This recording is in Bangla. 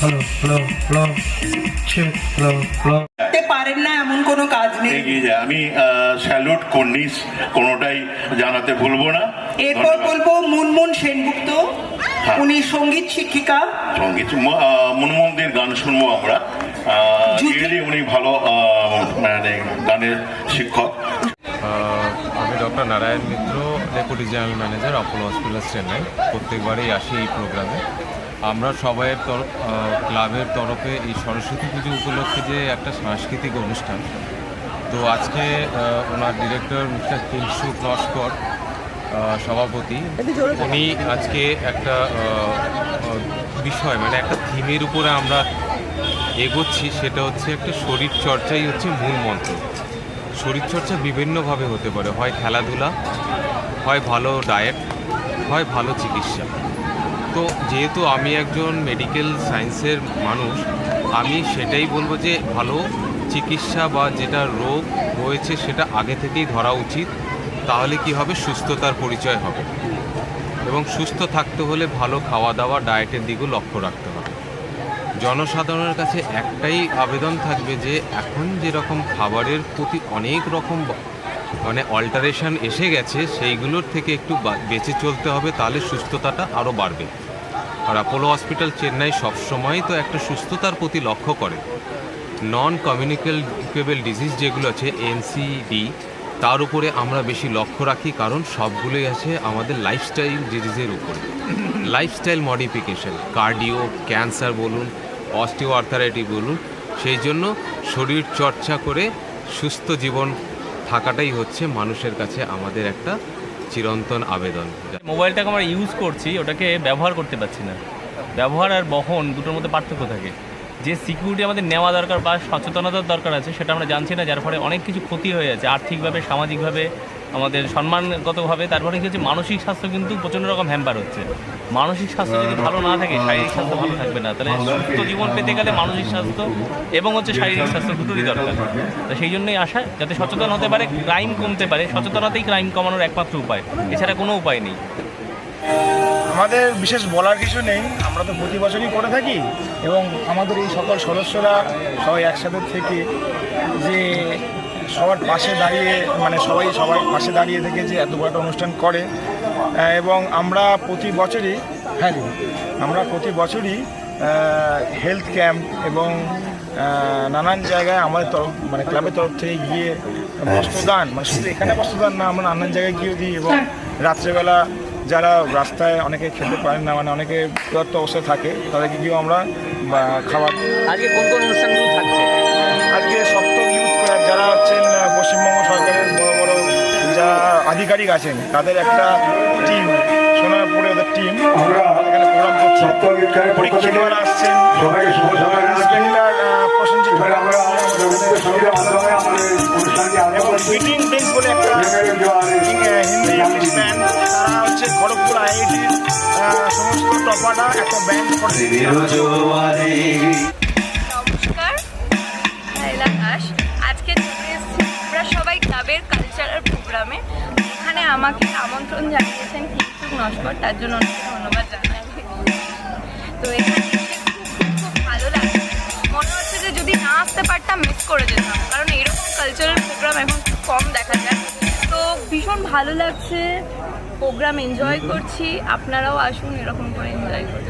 Hello hello hello check hello hello পারেন না এমন কোনো কাজ নেই। এগিয়ে যায় আমি স্যালুট কর্নিস কোনোটাই জানাতে ভুলবো না। এরপর বলব মুনমুন সেনগুপ্ত। হ্যাঁ। উনি সংগীত শিক্ষিকা। সংগীত ম- আহ, গান শুনব আমরা। রিয়েলি উনি ভালো আহ, মানে গানের শিক্ষক। আহ, আমি doctor Narayan Mitra deputy general manager Apollo hospital Chennai. প্রত্যেকবারই আসি এই প্রোগ্রামে। আমরা সবাইয়ের তরফ ক্লাবের তরফে এই সরস্বতী পুজো উপলক্ষে যে একটা সাংস্কৃতিক অনুষ্ঠান। তো আজকে ওনার ডিরেক্টর মিস্টার কিংসুক লস্কর সভাপতি উনি আজকে একটা বিষয় মানে একটা থিমের উপরে আমরা এগোচ্ছি সেটা হচ্ছে একটা শরীর চর্চাই হচ্ছে মূল মন্ত্র। শরীরচর্চা বিভিন্নভাবে হতে পারে হয় খেলাধুলা হয় ভালো ডায়েট হয় ভালো চিকিৎসা। তো যেহেতু আমি একজন মেডিকেল সায়েন্সের মানুষ, আমি সেটাই বলব যে ভালো চিকিৎসা বা যেটা রোগ হয়েছে সেটা আগে থেকেই ধরা উচিত, তাহলে কি হবে? সুস্থতার পরিচয় হবে। এবং সুস্থ থাকতে হলে ভালো খাওয়া দাওয়া ডায়েটের দিকেও লক্ষ্য রাখতে হবে। জনসাধারণের কাছে একটাই আবেদন থাকবে যে এখন যেরকম খাবারের প্রতি অনেক রকম মানে অল্টারেশন এসে গেছে, সেইগুলোর থেকে একটু বেঁচে চলতে হবে, তাহলে সুস্থতাটা আরও বাড়বে। আর অ্যাপোলো হসপিটাল চেন্নাই সবসময় তো একটা সুস্থতার প্রতি লক্ষ্য করে। নন কমিউনিকেবল ডিজিজ যেগুলো আছে এনসিডি তার উপরে আমরা বেশি লক্ষ্য রাখি, কারণ সবগুলোই আছে আমাদের লাইফস্টাইল ডিজিজের উপরে। লাইফস্টাইল মডিফিকেশন কার্ডিও ক্যান্সার বলুন অস্টিও আর্থারাইটি বলুন, সেই জন্য শরীর চর্চা করে সুস্থ জীবন থাকাটাই হচ্ছে মানুষের কাছে আমাদের একটা চিরন্তন আবেদন। মোবাইলটাকে আমরা ইউজ করছি, ওটাকে ব্যবহার করতে পারছি না। ব্যবহার আর বহন দুটোর মধ্যে পার্থক্য থাকে। যে সিকিউরিটি আমাদের নেওয়া দরকার বা সচেতনতার দরকার আছে, সেটা আমরা জানছি না, যার ফলে অনেক কিছু ক্ষতি হয়ে যাচ্ছে, আর্থিকভাবে, সামাজিকভাবে আমাদের সম্মানগতভাবে, তারপরে কি হচ্ছে, মানসিক স্বাস্থ্য কিন্তু প্রচণ্ড রকম হ্যাম্পার হচ্ছে। মানসিক স্বাস্থ্য যদি ভালো না থাকে, শারীরিক স্বাস্থ্য ভালো থাকবে না। তাহলে সুস্থ জীবন পেতে গেলে মানসিক স্বাস্থ্য এবং হচ্ছে শারীরিক স্বাস্থ্য দুটোরই দরকার। তো সেই জন্যই আশা, যাতে সচেতন হতে পারে ক্রাইম কমতে পারে, সচেতনতাই ক্রাইম কমানোর একমাত্র উপায়। এছাড়া কোনো উপায় নেই। আমাদের বিশেষ বলার কিছু নেই। আমরা তো প্রতি বছরই করে থাকি এবং আমাদের এই সকল সদস্যরা সবাই একসাথে থেকে যে সবার পাশে দাঁড়িয়ে মানে সবাই সবার পাশে দাঁড়িয়ে থেকে যে এত বড় অনুষ্ঠান করে। এবং আমরা প্রতি বছরই হ্যাঁ আমরা প্রতি বছরই হেলথ ক্যাম্প এবং নানান জায়গায় আমাদের তরফ মানে ক্লাবের তরফ থেকে গিয়ে বস্ত্রদান মানে শুধু এখানে বস্ত্রদান না, আমরা নানান জায়গায় গিয়ে দিই এবং রাত্রেবেলা যারা রাস্তায় অনেকে খেতে পারেন না মানে অনেকে বিরক্ত অবস্থায় থাকে, তাদেরকে গিয়েও আমরা খাবার আজকে কোন কোন অনুষ্ঠানগুলো থাকছে? আধিকারিক আছেন তাদের একটা টিম সোনারপুরে ওদের টিম এখানে প্রোগ্রাম করছে। আসছেন। এবং মিটিং বলে একটা ইং- হিন্দি ইংলিশ ব্যান্ড তারা হচ্ছে খড়গপুর আইআইটির সমস্ত টপাটা একটা ব্যান্ড নমস্কার আজকে চলে এসেছি আমরা সবাই ক্লাবের কালচারাল প্রোগ্রামে আমাকে আমন্ত্রণ জানিয়েছেন কিংসুক নস্কর তার জন্য অনেক ধন্যবাদ জানাই। তো এখানে খুব খুব ভালো লাগছে মনে হচ্ছে যে যদি না আসতে পারতাম মিস করে যেতাম। কারণ এরকম কালচারাল প্রোগ্রাম এখন খুব কম দেখা যায়। তো ভীষণ ভালো লাগছে। প্রোগ্রাম এনজয় করছি। আপনারাও আসুন, এরকম করে এনজয় করুন।